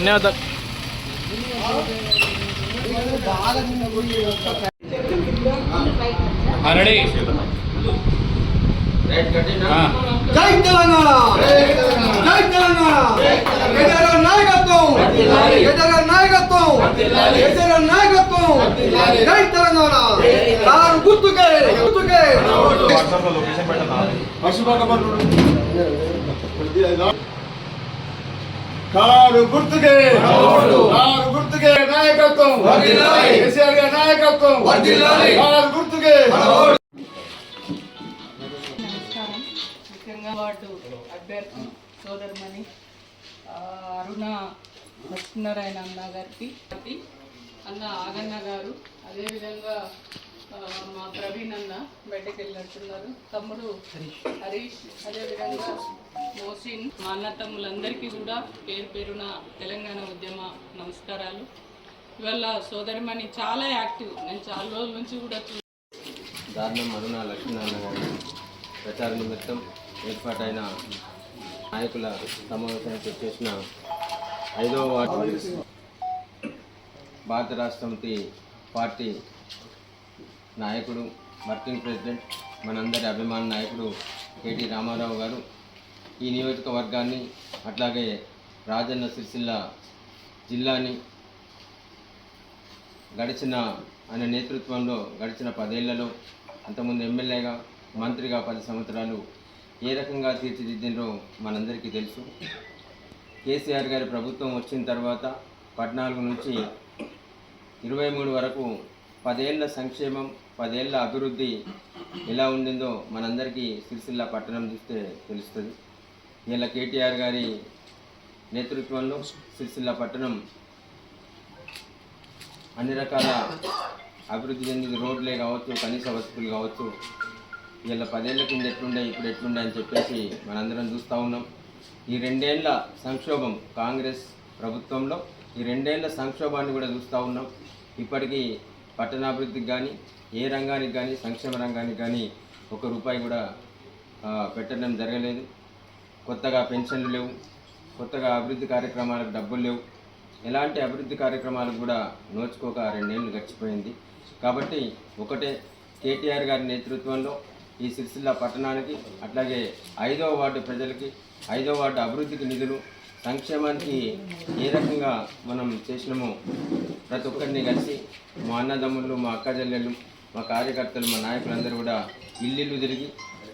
ధన్యవాదాలు. జై తెలంగాణ! జై తెలంగాణ! కేటీఆర్ నాయకత్వం! కేటీఆర్ నాయకత్వం! కేటీఆర్ నాయకత్వం! జై తెలంగాణ! కారు గుర్తుకే గుర్తుకే! కారు గుర్తుకే. కారు. గుర్తుకే నాయకత్వం. కేసీఆర్ గారి నాయకత్వం. కారు గుర్తుకే. నమస్కారం. ముఖ్యంగా వార్డు అభ్యర్థి సోదరుమణి అరుణ లక్ష్మీనారాయణ అన్న గారికి అన్న ఆగన్న గారు అదేవిధంగా ఆ, మా ప్రవీణ్ అన్న బయటకు వెళ్ళినట్టున్నారు తమ్ముడు హరీష్ అదేవిధంగా మోసిన్ మా అన్న తమ్ములందరికీ కూడా పేరు పేరున తెలంగాణ ఉద్యమ నమస్కారాలు. ఇవాళ సోదరిమణి చాలా యాక్టివ్. నేను చాలా రోజుల నుంచి కూడా దారుణం మరుణ లక్ష్మీనారాయణ గారి ప్రచార నిమిత్తం ఏర్పాటైన నాయకుల సమావేశానికి వచ్చేసిన ఐదవ వార్డు భారత రాష్ట్రమితి పార్టీ నాయకుడు వర్కింగ్ ప్రెసిడెంట్ మనందరి అభిమాన నాయకుడు కేటీ రామారావు గారు ఈ నియోజకవర్గాన్ని అట్లాగే రాజన్న సిరిసిల్ల జిల్లాని గడిచిన ఆయన నేతృత్వంలో గడిచిన పదేళ్ళలో అంతకుముందు ఎమ్మెల్యేగా మంత్రిగా పది సంవత్సరాలు ఏ రకంగా తీర్చిదిద్దినో మనందరికీ తెలుసు. కేసీఆర్ గారి ప్రభుత్వం వచ్చిన తర్వాత పద్నాలుగు నుంచి ఇరవై మూడు వరకు పదేళ్ళ సంక్షేమం పదేళ్ళ అభివృద్ధి ఎలా ఉండిందో మనందరికీ సిరిసిల్ల పట్టణం చూస్తే తెలుస్తుంది. ఇలా కేటీఆర్ గారి నేతృత్వంలో సిరిసిల్ల పట్టణం అన్ని రకాల అభివృద్ధి చెందింది. రోడ్లే కావచ్చు కనీస వసతులు కావచ్చు. వీళ్ళ పదేళ్ళ కింద ఎట్లుండే ఇప్పుడు ఎట్లుండే అని చెప్పేసి మనందరం చూస్తూ ఉన్నాం. ఈ రెండేళ్ళ సంక్షోభం కాంగ్రెస్ ప్రభుత్వంలో ఈ రెండేళ్ళ సంక్షోభాన్ని కూడా చూస్తూ ఉన్నాం. ఇప్పటికీ పట్టణాభివృద్ధికి కానీ ఏ రంగానికి కానీ సంక్షేమ రంగానికి కానీ ఒక రూపాయి కూడా పెట్టడం జరగలేదు. కొత్తగా పెన్షన్లు లేవు. కొత్తగా అభివృద్ధి కార్యక్రమాలకు డబ్బులు లేవు. ఎలాంటి అభివృద్ధి కార్యక్రమాలకు కూడా నోచుకోక రెండేళ్ళు గడిచిపోయింది. కాబట్టి ఒకటే కేటీఆర్ గారి నేతృత్వంలో ఈ సిరిసిల్ల పట్టణానికి అట్లాగే ఐదవ వార్డు ప్రజలకి ఐదవ వార్డు అభివృద్ధికి నిధులు సంక్షేమానికి ఏ రకంగా మనం చేసినామో ప్రతి ఒక్కరిని కలిసి మా అన్నదమ్ముళ్ళు మా అక్క చెల్లెళ్ళు మా కార్యకర్తలు మా నాయకులందరూ కూడా ఇల్లు తిరిగి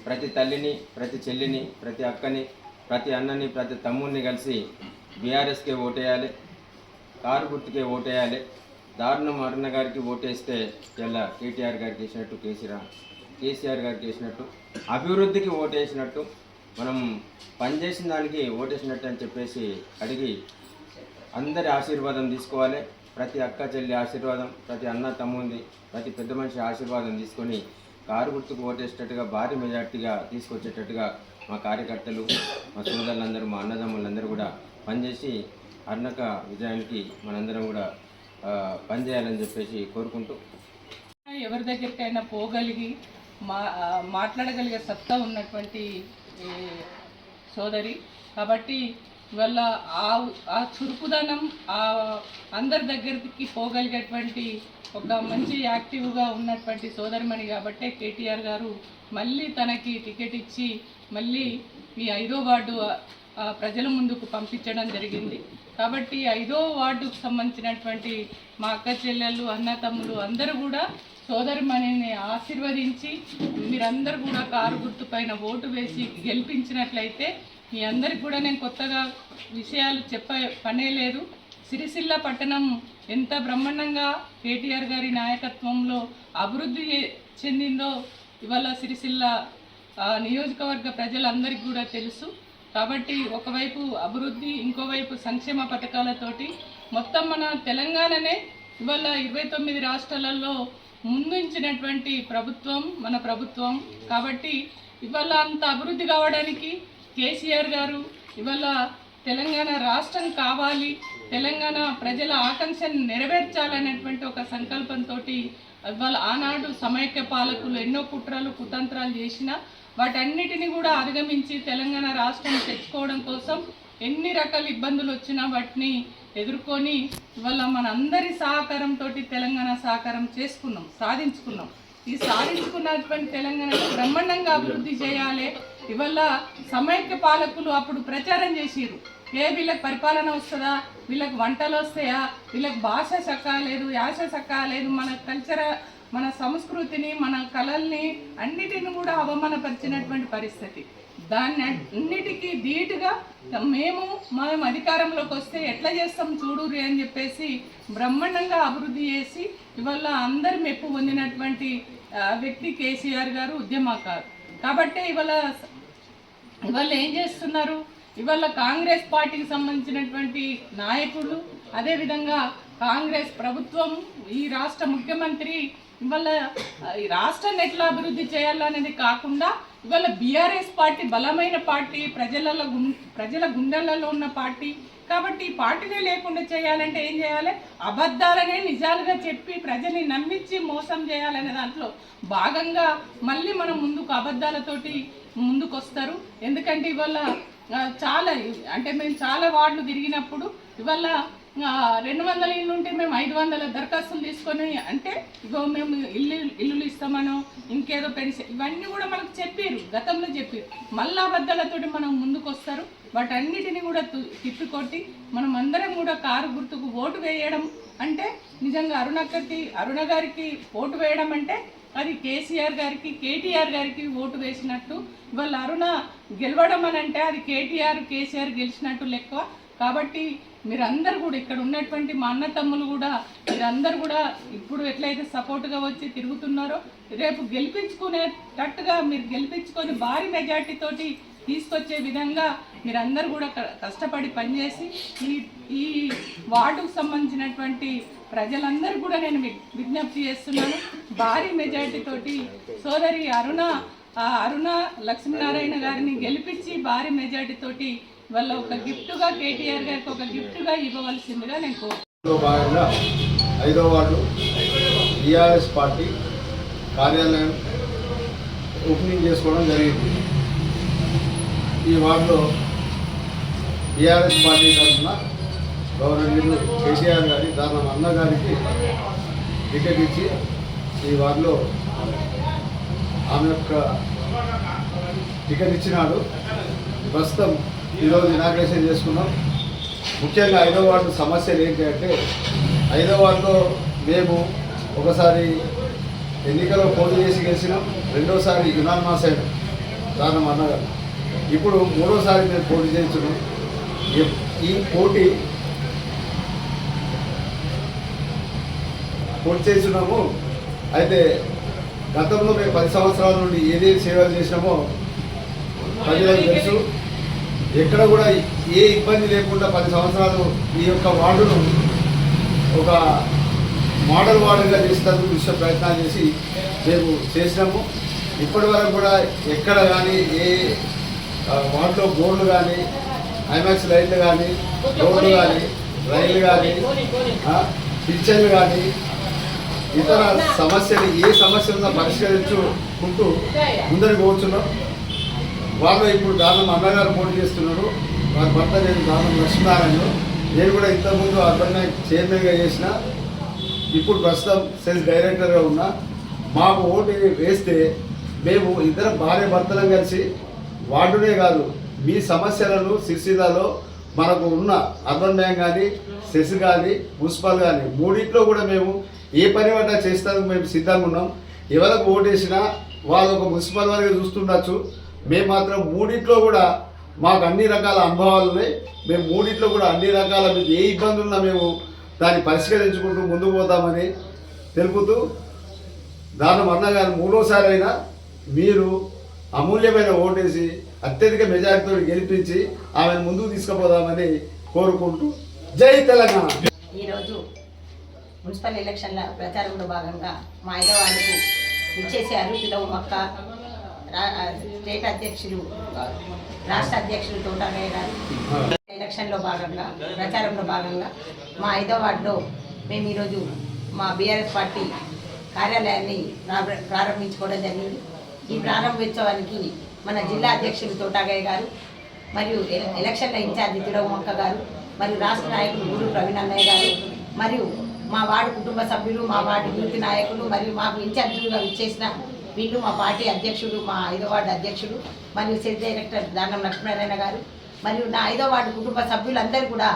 ప్రతి తల్లిని ప్రతి చెల్లిని ప్రతి అక్కని ప్రతి అన్నని ప్రతి తమ్ముడిని కలిసి బీఆర్ఎస్కే ఓటేయాలి కారు గుర్తుకే ఓటేయాలి దారుణం అరుణ గారికి ఓటేస్తే ఇలా కేటీఆర్ గారికి వేసినట్టు కేసీఆర్ కేసీఆర్ గారికి వేసినట్టు అభివృద్ధికి ఓటేసినట్టు మనం పనిచేసిన దానికి ఓటేసినట్టు అని చెప్పేసి అడిగి అందరి ఆశీర్వాదం తీసుకోవాలి. ప్రతి అక్క చెల్లి ఆశీర్వాదం ప్రతి అన్న తమ్ముంది ప్రతి పెద్ద మనిషి ఆశీర్వాదం తీసుకొని కారు గుర్తుకు ఓటేసేటట్టుగా భారీ మెజార్టీగా తీసుకొచ్చేటట్టుగా మా కార్యకర్తలు మా సోదరులందరూ మా అన్నదమ్ములందరూ కూడా పనిచేసి అర్ణక విజయానికి మనందరం కూడా పనిచేయాలని చెప్పేసి కోరుకుంటూ. ఎవరి దగ్గరికైనా పోగలిగి మా మాట్లాడగలిగే సత్తా ఉన్నటువంటి సోదరి. కాబట్టి వల్ల ఆ ఆ చురుకుదనం ఆ అందరి దగ్గరికి పోగలిగేటువంటి ఒక మంచి యాక్టివ్గా ఉన్నటువంటి సోదరిమణి కాబట్టే కేటీఆర్ గారు మళ్ళీ తనకి టికెట్ ఇచ్చి మళ్ళీ ఈ ఐదో వార్డు ప్రజల ముందుకు పంపించడం జరిగింది. కాబట్టి ఐదో వార్డుకు సంబంధించినటువంటి మా అక్క చెల్లెళ్ళు అన్న తమ్ములు అందరూ కూడా సోదరిమణిని ఆశీర్వదించి మీరందరూ కూడా కారు గుర్తుపైన ఓటు వేసి గెలిపించినట్లయితే మీ అందరికి కూడా నేను కొత్తగా విషయాలు చెప్ప పనే లేదు. సిరిసిల్ల పట్టణం ఎంత బ్రహ్మాండంగా కేటీఆర్ గారి నాయకత్వంలో అభివృద్ధి చెందిందో ఇవాళ సిరిసిల్ల నియోజకవర్గ ప్రజలందరికీ కూడా తెలుసు. కాబట్టి ఒకవైపు అభివృద్ధి ఇంకోవైపు సంక్షేమ పథకాలతోటి మొత్తం మన తెలంగాణనే ఇవాళ ఇరవై తొమ్మిది రాష్ట్రాలలో ముందుంచినటువంటి ప్రభుత్వం మన ప్రభుత్వం. కాబట్టి ఇవాళ అంత అభివృద్ధి కావడానికి కేసీఆర్ గారు ఇవాళ తెలంగాణ రాష్ట్రం కావాలి తెలంగాణ ప్రజల ఆకాంక్షను నెరవేర్చాలనేటువంటి ఒక సంకల్పంతో ఇవాళ ఆనాడు సమైక్య పాలకులు ఎన్నో కుట్రలు కుతంత్రాలు చేసినా వాటన్నిటిని కూడా అధిగమించి తెలంగాణ రాష్ట్రం తెచ్చుకోవడం కోసం ఎన్ని రకాల ఇబ్బందులు వచ్చినా వాటిని ఎదుర్కొని ఇవాళ మనందరి సహకారంతో తెలంగాణ సహకారం చేసుకున్నాం సాధించుకున్నాం. ఈ సాధించుకున్నటువంటి తెలంగాణను బ్రహ్మాండంగా అభివృద్ధి చేయాలి. ఇవాళ సమైక్య పాలకులు అప్పుడు ప్రచారం చేసిరు ఏ వీళ్ళకి పరిపాలన వస్తుందా? వీళ్ళకి వంటలు వస్తాయా? వీళ్ళకి భాష చక్కలేదు యాస చక్కలేదు మన కల్చర్ మన సంస్కృతిని మన కళల్ని అన్నిటిని కూడా అవమానపరిచినటువంటి పరిస్థితి. దాన్ని అన్నిటికీ ధీటుగా మేము మనం అధికారంలోకి వస్తే ఎట్లా చేస్తాం చూడురి అని చెప్పేసి బ్రహ్మాండంగా అభివృద్ధి చేసి ఇవాళ అందరి మెప్పు పొందినటువంటి వ్యక్తి కేసీఆర్ గారు ఉద్యమకారు. కాబట్టి ఇవాళ ఇవాళ ఏం చేస్తున్నారు? ఇవాళ కాంగ్రెస్ పార్టీకి సంబంధించినటువంటి నాయకులు అదేవిధంగా కాంగ్రెస్ ప్రభుత్వం ఈ రాష్ట్ర ముఖ్యమంత్రి ఇవాళ ఈ రాష్ట్రాన్ని ఎట్లా అభివృద్ధి చేయాలనేది కాకుండా ఇవాళ బీఆర్ఎస్ పార్టీ బలమైన పార్టీ ప్రజలలో గుం- ప్రజల గుండెలలో ఉన్న పార్టీ. కాబట్టి ఈ పార్టీనే లేకుండా చేయాలంటే ఏం చేయాలి? అబద్ధాలనే నిజాలుగా చెప్పి ప్రజల్ని నమ్మించి మోసం చేయాలనే దాంట్లో భాగంగా మళ్ళీ మనం ముందుకు అబద్ధాలతోటి ముందుకు వస్తారు ఎందుకంటే ఇవాళ చాలా అంటే మేము చాలా వార్డులు తిరిగినప్పుడు ఇవాళ రెండు వందల ఇల్లు ఉంటే మేము ఐదు వందల దరఖాస్తులు తీసుకొని అంటే ఇగో మేము ఇల్లు ఇల్లులు ఇస్తామనో ఇంకేదో పెన్షన్ ఇవన్నీ కూడా మనకు చెప్పారు గతంలో చెప్పారు మళ్ళా అబద్ధాలతోటి మనం ముందుకు వస్తారు వాటన్నిటిని కూడా తిట్టుకొట్టి తిప్పికొట్టి మనం అందరం కూడా కారు గుర్తుకు ఓటు వేయడం అంటే నిజంగా అరుణక్కకి అరుణ గారికి ఓటు వేయడం అంటే అది కేసీఆర్ గారికి కేటీఆర్ గారికి ఓటు వేసినట్టు. ఇవాళ అరుణ గెలవడం అని అంటే అది కేటీఆర్ కేసీఆర్ గెలిచినట్టు లెక్క. కాబట్టి మీరందరూ కూడా ఇక్కడ ఉన్నటువంటి మా అన్న తమ్ములు కూడా మీరందరూ కూడా ఇప్పుడు ఎట్లయితే సపోర్ట్గా వచ్చి తిరుగుతున్నారో రేపు గెలిపించుకునేటట్టుగా మీరు గెలిపించుకొని భారీ మెజార్టీతోటి తీసుకొచ్చే విధంగా మీరందరూ కూడా క- కష్టపడి పనిచేసి ఈ ఈ వార్డుకు సంబంధించినటువంటి ప్రజలందరూ కూడా నేను విజ్ఞప్తి చేస్తున్నాను. భారీ మెజార్టీతోటి సోదరి అరుణ ఆ అరుణ లక్ష్మీనారాయణ గారిని గెలిపించి భారీ మెజార్టీతోటి వాళ్ళ ఒక గిఫ్ట్గా కేటీఆర్ గారికి ఒక గిఫ్ట్గా ఇవ్వవలసిందిగా నేను కోరుతున్నాను భాగంగా ఐదో వార్డు టీఆర్ఎస్ పార్టీ కార్యాలయం ఓపెనింగ్ చేసుకోవడం జరిగింది. ఈ వార్డులో టీఆర్ఎస్ పార్టీ తరఫున గవర్నర్ కేసీఆర్ గారి దారుణ అన్న గారికి టికెట్ ఇచ్చి ఈ వార్డులో ఆమె యొక్క టికెట్ ఇచ్చినాడు. ప్రస్తుతం ఈరోజు ఇనాగ్రేషన్ చేసుకున్నాం. ముఖ్యంగా ఐదో వార్డు సమస్యలు ఏంటి అంటే ఐదో వార్డులో మేము ఒకసారి ఎన్నికల్లో పోటీ చేసి గెలిచినాం. రెండోసారి యునానిమస్ అయినాం దానం అన్నగారు ఇప్పుడు మూడోసారి మేము పోటీ చేస్తున్నాం ఈ- ఈ పోటీ పోటీ చేస్తున్నాము అయితే గతంలో మేము పది సంవత్సరాల నుండి ఏదేది సేవలు చేసినామో ప్రజలకు తెలుసు. ఎక్కడ కూడా ఏ ఇబ్బంది లేకుండా పది సంవత్సరాలు ఈ యొక్క వార్డును ఒక మోడల్ వార్డుగా చేసేందుకు విశ్వ ప్రయత్నాలు చేసి మేము చేసినాము. ఇప్పటి వరకు కూడా ఎక్కడ కానీ ఏ వార్డులో బోర్డులు కానీ ఐమాక్స్ లైట్లు కానీ రోడ్లు కానీ రైలు కానీ పిక్చర్లు కానీ ఇతర సమస్యలు ఏ సమస్య పరిష్కరించుకుంటూ ముందరికి పోతున్నాం. వాళ్ళు ఇప్పుడు దానం అన్నగారు పోటీ చేస్తున్నాడు వారి భర్త నేను దానం లక్ష్మీనారాయణ నేను కూడా ఇంతకుముందు అర్బన్ చైర్మన్గా చేసిన. ఇప్పుడు ప్రస్తుతం సెల్స్ డైరెక్టర్గా ఉన్నా. మాకు ఓటు వేస్తే మేము ఇద్దరు భార్య భర్తలం కలిసి వార్డునే కాదు మీ సమస్యలను సిరిసిల్లాలో మనకు ఉన్న అర్బన్ బ్యాంక్ కానీ సెస్ కానీ మున్సిపల్ కానీ మూడింట్లో కూడా మేము ఏ పని పడ్డా చేసేందుకు మేము సిద్ధంగా ఉన్నాం. ఎవరికి ఓటేసినా వాళ్ళు ఒక మున్సిపల్ వారికి చూస్తుండొచ్చు. మేము మాత్రం మూడింట్లో కూడా మాకు అన్ని రకాల అనుభవాలు ఉన్నాయి. మేము మూడింట్లో కూడా అన్ని రకాల మీకు ఏ ఇబ్బంది ఉన్నా మేము దాన్ని పరిష్కరించుకుంటూ ముందుకు పోతామని తెలుపుతూ దాని మరణ గారు మూడోసారి అయినా మీరు అమూల్యమైన ఓటేసి అత్యధిక మెజారిటీతో గెలిపించి ఆమెను ముందుకు తీసుకుపోదామని కోరుకుంటూ జై తెలంగాణ. ఈరోజు మున్సిపల్ ఎలక్షన్ల ప్రచారంలో భాగంగా మా ఐదవాడకు ఇచ్చేసారు పిలవ మొక్క స్టేట్ అధ్యక్షులు రాష్ట్ర అధ్యక్షులు తోటాలయ్య గారు. ఎలక్షన్లో భాగంగా ప్రచారంలో భాగంగా మా ఐదో వార్డులో మేము ఈరోజు మా బీఆర్ఎస్ పార్టీ కార్యాలయాన్ని ప్రారంభించుకోవడం జరిగింది. ఈ ప్రారంభోత్సవానికి మన జిల్లా అధ్యక్షులు తోటాగయ్య గారు మరియు ఎలక్షన్ల ఇన్ఛార్జి తిరవమొక్క గారు మరియు రాష్ట్ర నాయకులు గురు ప్రవీణ్ అన్నయ్య గారు మరియు మా వార్డు కుటుంబ సభ్యులు మా వార్డు యూత్ నాయకులు మరియు మాకు ఇన్ఛార్జీలుగా ఇచ్చేసిన వీళ్ళు మా పార్టీ అధ్యక్షుడు మా ఐదో వార్డు అధ్యక్షుడు మరియు సెల్ డైరెక్టర్ దానం లక్ష్మీనారాయణ గారు మరియు నా ఐదో వార్డు కుటుంబ సభ్యులందరూ కూడా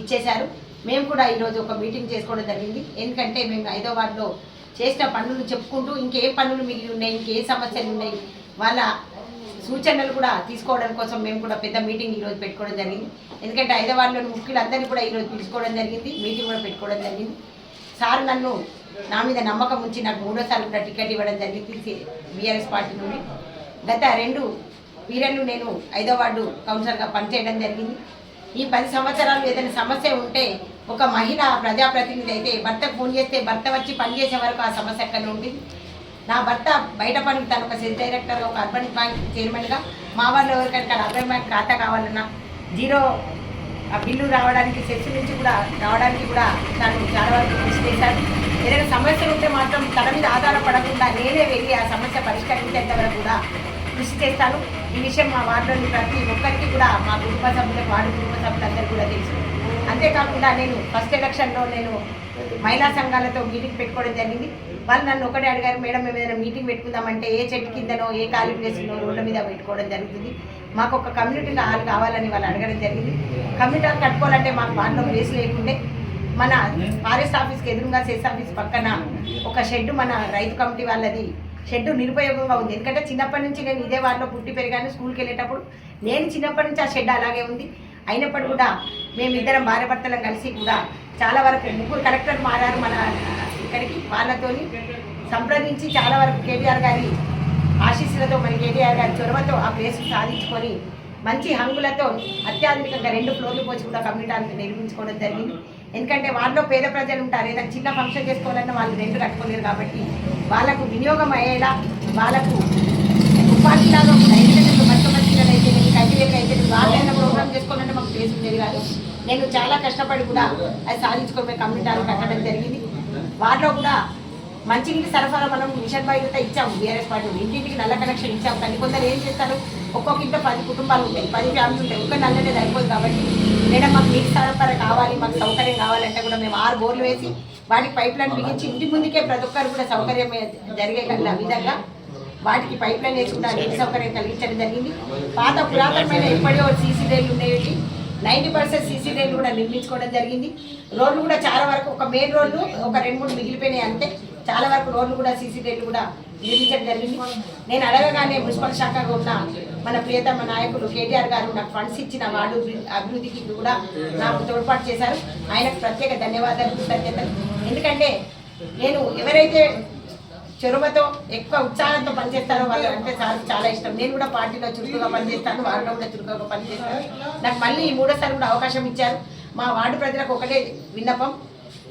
ఇచ్చేశారు మేము కూడా ఈరోజు ఒక మీటింగ్ చేసుకోవడం జరిగింది. ఎందుకంటే మేము ఐదో వార్డులో చేసిన పనులు చెప్పుకుంటూ ఇంకేం పనులు మిగిలి ఉన్నాయి ఇంకే సమస్యలు ఉన్నాయి వాళ్ళ సూచనలు కూడా తీసుకోవడం కోసం మేము కూడా పెద్ద మీటింగ్ ఈరోజు పెట్టుకోవడం జరిగింది. ఎందుకంటే హైదరాబాద్లోని ముఖ్యులందరినీ కూడా ఈరోజు పిలుచుకోవడం జరిగింది మీటింగ్ కూడా పెట్టుకోవడం జరిగింది. సార్ నన్ను నా మీద నమ్మకం ఉంచి నాకు మూడోసారి కూడా టికెట్ ఇవ్వడం జరిగింది. బీఆర్ఎస్ పార్టీ నుండి. గత రెండు పీరియడ్లు నేను ఐదో వార్డు కౌన్సిలర్గా పనిచేయడం జరిగింది. ఈ పది సంవత్సరాలు ఏదైనా సమస్య ఉంటే ఒక మహిళ ప్రజాప్రతినిధి అయితే భర్తకు ఫోన్ చేస్తే భర్త వచ్చి పనిచేసే వరకు ఆ సమస్య ఎక్కడ ఉంటుంది. నా భర్త బయట పనికి తను ఒక సెల్ డైరెక్టర్ ఒక అర్బన్ బ్యాంక్ చైర్మన్గా మా వాళ్ళు ఎవరికైనా అర్బన్ బ్యాంక్ ఖాతా కావాలన్నా జీరో ఆ బిల్లు రావడానికి చర్చ నుంచి కూడా రావడానికి కూడా తను చాలా వరకు కృషి చేశాను ఏదైనా సమస్యలు ఉంటే మాత్రం తన మీద ఆధారపడకుండా నేనే వెళ్ళి ఆ సమస్య పరిష్కరించేంత వరకు కూడా కృషి చేస్తాను. ఈ విషయం మా వార్డులోని ప్రతి ఒక్కరికి కూడా మా కుటుంబ సభ్యులకు వార్డు కుటుంబ సభ్యులందరికీ కూడా తెలుసు. అంతేకాకుండా నేను ఫస్ట్ ఎలక్షన్లో నేను మహిళా సంఘాలతో మీటింగ్ పెట్టుకోవడం జరిగింది. వాళ్ళు నన్ను ఒకటే అడిగారు మేడం మేము ఏదైనా మీటింగ్ పెట్టుకుందామంటే ఏ చెట్టు కిందనో ఏ ఖాళీ ప్లేస్లో రోడ్ల మీద పెట్టుకోవడం జరుగుతుంది. మాకు ఒక కమ్యూనిటీ హాల్ కావాలని వాళ్ళు అడగడం జరిగింది. కమ్యూనిటీ హాల్ కట్టుకోవాలంటే మాకు వాటిలో ప్లేస్ లేకుండే మన ఫారెస్ట్ ఆఫీస్కి ఎదురుగా సెస్ ఆఫీస్ పక్కన ఒక షెడ్ మన రైతు కమిటీ వాళ్ళది. షెడ్ నిరుపయోగంగా ఉంది. ఎందుకంటే చిన్నప్పటి నుంచి నేను ఇదే వాళ్ళలో పుట్టి పెరిగాను స్కూల్కి వెళ్ళేటప్పుడు. నేను చిన్నప్పటి నుంచి ఆ షెడ్ అలాగే ఉంది. అయినప్పుడు కూడా మేమిద్దరం భార్యాభర్తలం కలిసి కూడా చాలా వరకు ముగ్గురు కలెక్టర్ మారారు మన ఇక్కడికి వాళ్ళతోని సంప్రదించి చాలా వరకు కేటీఆర్ గారి ఆశీస్సులతో మరి కేటీఆర్ గారి చొరవతో ఆ ప్లేస్ సాధించుకొని మంచి హంగులతో అత్యాధునికంగా రెండు ఫ్లోర్లు పోసి కూడా కమ్యూనిటీ నిర్మించుకోవడం జరిగింది. ఎందుకంటే వాళ్ళలో పేద ప్రజలు ఉంటారు. ఏదైనా చిన్న ఫంక్షన్ చేసుకోవాలన్నా వాళ్ళు రెండు కట్టుకోలేరు కాబట్టి వాళ్ళకు వినియోగం అయ్యేలా వాళ్ళకు ఉపాధిలాగా బతుకమ్మ చీరలు అయితే కల్టివేటర్ అయితే వాళ్ళైనా ప్రోగ్రామ్ చేసుకోవాలంటే మాకు ప్లేస్ ఉండేది కాదు. నేను చాలా కష్టపడి కూడా అది సాధించుకోవడం కమ్యూనిటీ కట్టడం జరిగింది. వాటిలో కూడా మంచినీటి సరఫరా మనం మిషన్ బయట ఇచ్చాము బీఆర్ఎస్ పార్టీ ఇంటింటికి నల్ల కనెక్షన్ ఇచ్చాము. కానీ కొందరు ఏం చేస్తారు? ఒక్కొక్క ఇంట్లో పది కుటుంబాలు ఉంటాయి. పది ఫ్యామిలీ ఉంటాయి. ఒక్క నల్లనే అయిపోదు కాబట్టి మేడం మాకు నీటి సరఫరా కావాలి మాకు సౌకర్యం కావాలంటే కూడా మేము ఆరు బోర్లు వేసి వాటికి పైప్ లైన్ బిగించి ఇంటి ముందుకే ప్రతి ఒక్కరు కూడా సౌకర్యం జరిగే విధంగా వాటికి పైప్ లైన్ వేసుకుంటా నీటి సౌకర్యం కలిగించడం జరిగింది. పాత పురాతనమైన ఎప్పటికో సీసీ రైలు ఉండేవి. నైంటీ పర్సెంట్ సీసీ రైలు కూడా నిర్మించుకోవడం జరిగింది. రోడ్లు కూడా చాలా వరకు ఒక మెయిన్ రోడ్లు ఒక రెండు మూడు మిగిలిపోయినాయి అంతే. చాలా వరకు రోడ్లు కూడా సీసీ రైలు కూడా నిర్మించడం జరిగింది. నేను అడగగానే మున్సిపల్ శాఖగా ఉన్న మన ప్రియతమ నాయకులు కేటీఆర్ గారు నాకు ఫండ్స్ ఇచ్చిన వార్డు అభివృద్ధికి కూడా నాకు తోడ్పాటు చేశారు. ఆయనకు ప్రత్యేక ధన్యవాదాలు కృతజ్ఞతలు. ఎందుకంటే నేను ఎవరైతే చొరవతో ఎక్కువ ఉత్సాహంతో పనిచేస్తారో వాళ్ళు అంటే సార్ చాలా ఇష్టం. నేను కూడా పార్టీలో చురుకుగా పనిచేస్తాను వార్డులో కూడా చురుకుగా పనిచేస్తాను. నాకు మళ్ళీ ఈ మూడోసారి కూడా అవకాశం ఇచ్చారు. మా వార్డు ప్రజలకు ఒకటే విన్నపం.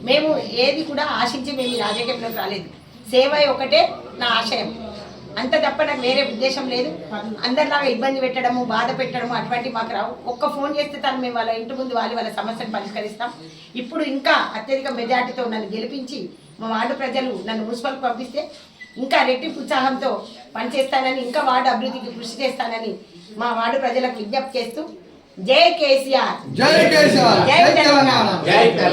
మేము ఏది కూడా ఆశించి మేము రాజకీయంలోకి రాలేదు. సేవ ఒకటే నా ఆశయం. అంత తప్ప నాకు వేరే ఉద్దేశం లేదు. అందరిలాగా ఇబ్బంది పెట్టడము బాధ పెట్టడము అటువంటి మాకు రావు. ఒక్క ఫోన్ చేస్తే తను మేము వాళ్ళ ఇంటి ముందు వాళ్ళు వాళ్ళ సమస్యను పరిష్కరిస్తాం. ఇప్పుడు ఇంకా అత్యధిక మెజార్టీతో నన్ను గెలిపించి మా వార్డు ప్రజలు నన్ను మున్సిపల్కి పంపిస్తే ఇంకా రెట్టింపు ఉత్సాహంతో పనిచేస్తానని ఇంకా వార్డు అభివృద్ధికి కృషి చేస్తానని మా వార్డు ప్రజలకు విజ్ఞప్తి చేస్తూ జై కేసీఆర్. జై కేసీఆర్. జై తెలంగాణ. జై తెలంగాణ.